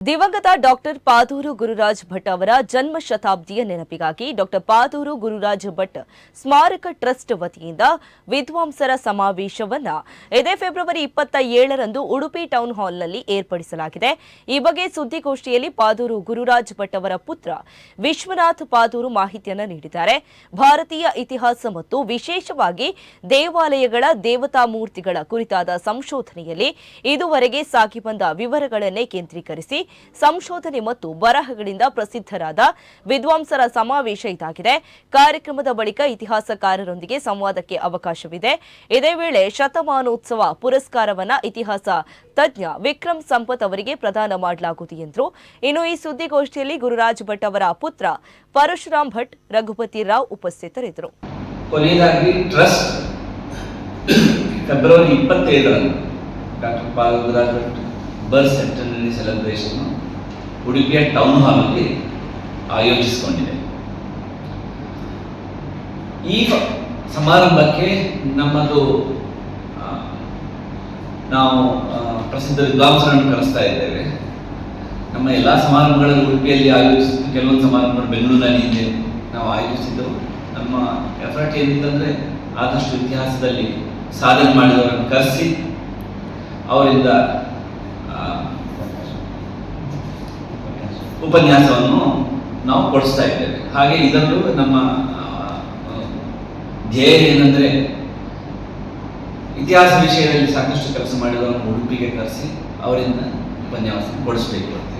ದಿವಂಗತ ಡಾಕ್ಟರ್ ಪಾದೂರು ಗುರುರಾಜ್ ಭಟ್ ಅವರ ಜನ್ಮ ಶತಾಬ್ದಿಯ ನೆನಪಿಗಾಗಿ ಡಾಕ್ಟರ್ ಪಾದೂರು ಗುರುರಾಜ್ ಭಟ್ ಸ್ಮಾರಕ ಟ್ರಸ್ಟ್ ವತಿಯಿಂದ ವಿದ್ವಾಂಸರ ಸಮಾವೇಶವನ್ನ ಇದೇ ಫೆಬ್ರವರಿ ಇಪ್ಪತ್ತ ಏಳರಂದು ಉಡುಪಿ ಟೌನ್ ಹಾಲ್ನಲ್ಲಿ ಏರ್ಪಡಿಸಲಾಗಿದೆ. ಈ ಬಗ್ಗೆ ಸುದ್ದಿಗೋಷ್ಠಿಯಲ್ಲಿ ಪಾದೂರು ಗುರುರಾಜ್ ಭಟ್ ಅವರ ಪುತ್ರ ವಿಶ್ವನಾಥ್ ಪಾದೂರು ಮಾಹಿತಿಯನ್ನು ನೀಡಿದ್ದಾರೆ. ಭಾರತೀಯ ಇತಿಹಾಸ ಮತ್ತು ವಿಶೇಷವಾಗಿ ದೇವಾಲಯಗಳ ದೇವತಾ ಮೂರ್ತಿಗಳ ಕುರಿತಾದ ಸಂಶೋಧನೆಯಲ್ಲಿ ಇದುವರೆಗೆ ಸಾಕಿ ಬಂದ ವಿವರಗಳನ್ನೇ ಕೇಂದ್ರೀಕರಿಸಿ ಸಂಶೋಧನೆ ಮತ್ತು ಬರಹಗಳಿಂದ ಪ್ರಸಿದ್ಧರಾದ ವಿದ್ವಾಂಸರ ಸಮಾವೇಶ ಇದಾಗಿದೆ. ಕಾರ್ಯಕ್ರಮದ ಬಳಿಕ ಇತಿಹಾಸಕಾರರೊಂದಿಗೆ ಸಂವಾದಕ್ಕೆ ಅವಕಾಶವಿದೆ. ಇದೇ ವೇಳೆ ಶತಮಾನೋತ್ಸವ ಪುರಸ್ಕಾರವನ್ನ ಇತಿಹಾಸ ತಜ್ಞ ವಿಕ್ರಮ್ ಸಂಪತ್ ಅವರಿಗೆ ಪ್ರದಾನ ಮಾಡಲಾಗುವುದು ಎಂದರು. ಇನ್ನು ಈ ಸುದ್ದಿಗೋಷ್ಠಿಯಲ್ಲಿ ಗುರುರಾಜ್ ಭಟ್ ಅವರ ಪುತ್ರ ಪರಶುರಾಮ್ ಭಟ್, ರಘುಪತಿ ರಾವ್ ಉಪಸ್ಥಿತರಿದ್ದರು. ಕೊನೆಯದಾಗಿ ಟ್ರಸ್ಟ್, ಫೆಬ್ರವರಿ ಇಪ್ಪತ್ತೈದರಂದು ಡಾಕ್ಟರ್ ಪಾಲ್ಗುರಾಜ್ ಭಟ್ ಬರ್ತ್ ಸೆಂಟರ್ನಲ್ಲಿ ಸೆಲೆಬ್ರೇಷನ್ ಉಡುಪಿಯ ಟೌನ್ ಹಾಲಲ್ಲಿ ಆಯೋಜಿಸಿಕೊಂಡಿದೆ. ಈ ಸಮಾರಂಭಕ್ಕೆ ನಮ್ಮದು ನಾವು ಪ್ರಸಿದ್ಧ ವಿದ್ವಾಂಸರನ್ನು ಕರೆಸ್ತಾ ಇದ್ದೇವೆ. ನಮ್ಮ ಎಲ್ಲ ಸಮಾರಂಭಗಳಲ್ಲಿ ಉಡುಪಿಯಲ್ಲಿ ಆಯೋಜಿಸಿದ್ದು, ಕೆಲವೊಂದು ಸಮಾರಂಭಗಳು ಬೆಂಗಳೂರಿನಲ್ಲಿ ಇದೆ. ನಾವು ಆಯೋಜಿಸಿದ್ದು ನಮ್ಮ ಎಫರ್ಟ್ ಏನಿತ್ತಂದರೆ ಆದಷ್ಟು ಇತಿಹಾಸದಲ್ಲಿ ಸಾಧನೆ ಮಾಡಿದವರನ್ನು ಕರೆಸಿ, ಅವರಿಂದ ಉಪನ್ಯಾಸವನ್ನು ನಾವು ಕೊಡಿಸ್ತಾ ಇದ್ದೇವೆ. ಹಾಗೆ ಇದನ್ನು ನಮ್ಮ ಧ್ಯೇಯ ಏನಂದ್ರೆ, ಇತಿಹಾಸ ವಿಷಯದಲ್ಲಿ ಸಾಕಷ್ಟು ಕೆಲಸ ಮಾಡಿದವರನ್ನು ಉಡುಪಿಗೆ ಕರೆಸಿ ಅವರಿಂದ ಉಪನ್ಯಾಸ ಕೊಡಿಸ್ಬೇಕು ಅಂತ.